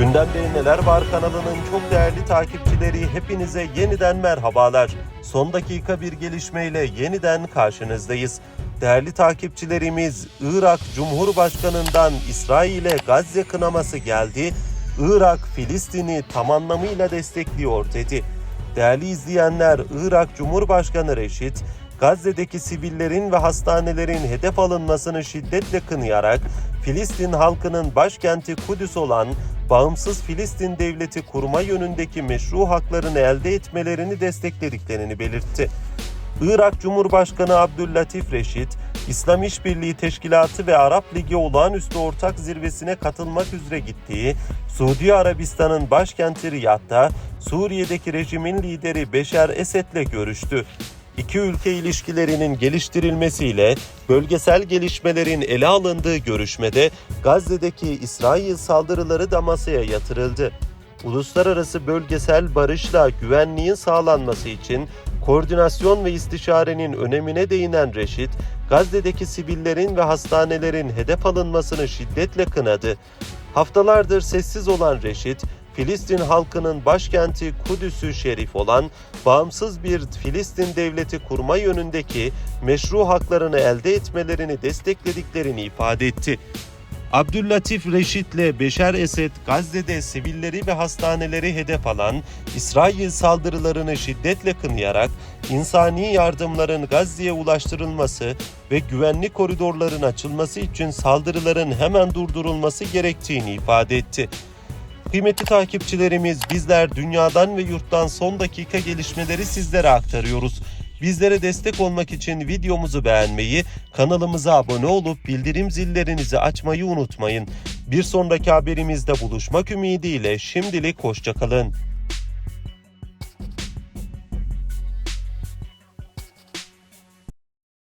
Gündemde Neler Var kanalının çok değerli takipçileri hepinize yeniden merhabalar. Son dakika bir gelişmeyle yeniden karşınızdayız. Değerli takipçilerimiz Irak Cumhurbaşkanı'ndan İsrail'e Gazze kınaması geldi. Irak Filistin'i tam anlamıyla destekliyor dedi. Değerli izleyenler Irak Cumhurbaşkanı Reşit Gazze'deki sivillerin ve hastanelerin hedef alınmasını şiddetle kınayarak Filistin halkının başkenti Kudüs olan bağımsız Filistin devleti kurma yönündeki meşru haklarını elde etmelerini desteklediklerini belirtti. Irak Cumhurbaşkanı Abdüllatif Reşit, İslam İşbirliği Teşkilatı ve Arap Ligi olağanüstü ortak zirvesine katılmak üzere gittiği Suudi Arabistan'ın başkenti Riyad'da Suriye'deki rejimin lideri Beşer Esed'le görüştü. İki ülke ilişkilerinin geliştirilmesiyle bölgesel gelişmelerin ele alındığı görüşmede Gazze'deki İsrail saldırıları da masaya yatırıldı. Uluslararası bölgesel barışla güvenliğin sağlanması için koordinasyon ve istişarenin önemine değinen Reşit, Gazze'deki sivillerin ve hastanelerin hedef alınmasını şiddetle kınadı. Haftalardır sessiz olan Reşit, Filistin halkının başkenti Kudüs'ü şerif olan bağımsız bir Filistin devleti kurma yönündeki meşru haklarını elde etmelerini desteklediklerini ifade etti. Abdüllatif Reşit ile Beşer Esed Gazze'de sivilleri ve hastaneleri hedef alan İsrail saldırılarını şiddetle kınayarak insani yardımların Gazze'ye ulaştırılması ve güvenlik koridorların açılması için saldırıların hemen durdurulması gerektiğini ifade etti. Kıymetli takipçilerimiz bizler dünyadan ve yurttan son dakika gelişmeleri sizlere aktarıyoruz. Bizlere destek olmak için videomuzu beğenmeyi, kanalımıza abone olup bildirim zillerinizi açmayı unutmayın. Bir sonraki haberimizde buluşmak ümidiyle şimdilik hoşçakalın.